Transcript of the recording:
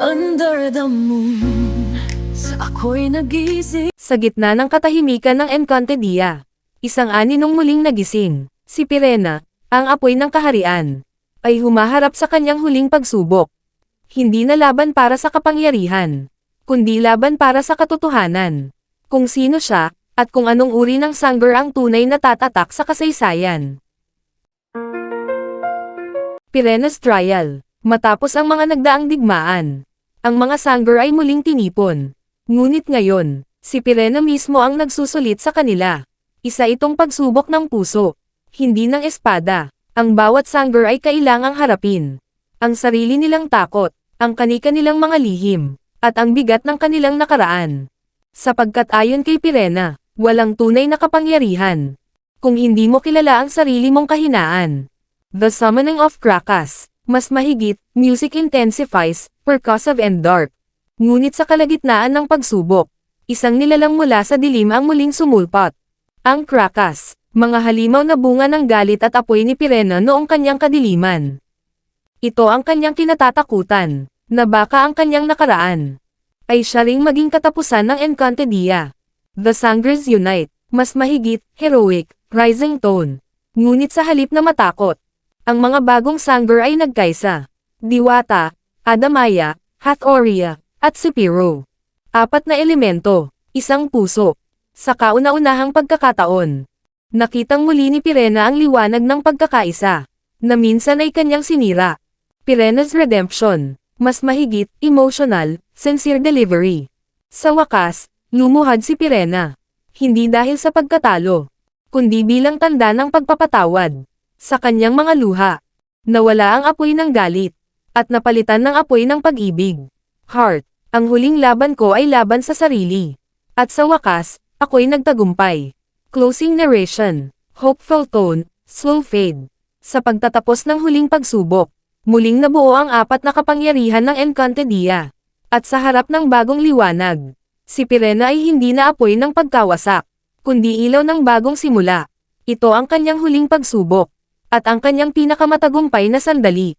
Under the moon ako'y nagising Sa gitna ng katahimikan ng Encantadia, isang aninong muling nagising, si Pirena, ang apoy ng kaharian, ay humaharap sa kanyang huling pagsubok. Hindi na laban para sa kapangyarihan, kundi laban para sa katotohanan. Kung sino siya, at kung anong uri ng sanggar ang tunay na tatatak sa kasaysayan. Pirena's Trial Matapos ang mga nagdaang digmaan, ang mga sanggar ay muling tinipon. Ngunit ngayon, si Pirena mismo ang nagsusulit sa kanila. Isa itong pagsubok ng puso, hindi ng espada. Ang bawat sanggar ay kailangang harapin. Ang sarili nilang takot, ang kanika nilang mga lihim, at ang bigat ng kanilang nakaraan. Sapagkat ayon kay Pirena, walang tunay na kapangyarihan. Kung hindi mo kilala ang sarili mong kahinaan. The Summoning of Krakas mas mahigit, music intensifies, percussive and dark. Ngunit sa kalagitnaan ng pagsubok, isang nilalang mula sa dilim ang muling sumulpat. Ang Krakas, mga halimaw na bunga ng galit at apoy ni Pirena noong kanyang kadiliman. Ito ang kanyang kinatatakutan, na baka ang kanyang nakaraan, ay siya maging katapusan ng Encantadia. The Sangres Unite, mas mahigit, heroic, rising tone. Ngunit sa halip na matakot, ang mga bagong Sanggar ay nagkaisa. Diwata, Adamaya, Hathoria, at Sepiro. Apat na elemento, isang puso. Sa kauna-unahang pagkakataon, nakitang muli ni Pirena ang liwanag ng pagkakaisa, na minsan ay kanyang sinira. Pirena's Redemption, mas mahigit, emotional, sincere delivery. Sa wakas, lumuhad si Pirena. Hindi dahil sa pagkatalo, kundi bilang tanda ng pagpapatawad sa kanyang mga luha. Nawala ang apoy ng galit, at napalitan ng apoy ng pag-ibig. Heart, ang huling laban ko ay laban sa sarili. At sa wakas, ako'y nagtagumpay. Closing narration, hopeful tone, slow fade. Sa pagtatapos ng huling pagsubok, muling nabuo ang apat na kapangyarihan ng Encantadia. At sa harap ng bagong liwanag, si Pirena ay hindi na apoy ng pagkawasak, kundi ilaw ng bagong simula. Ito ang kanyang huling pagsubok at ang kanyang pinakamatagumpay na sandali.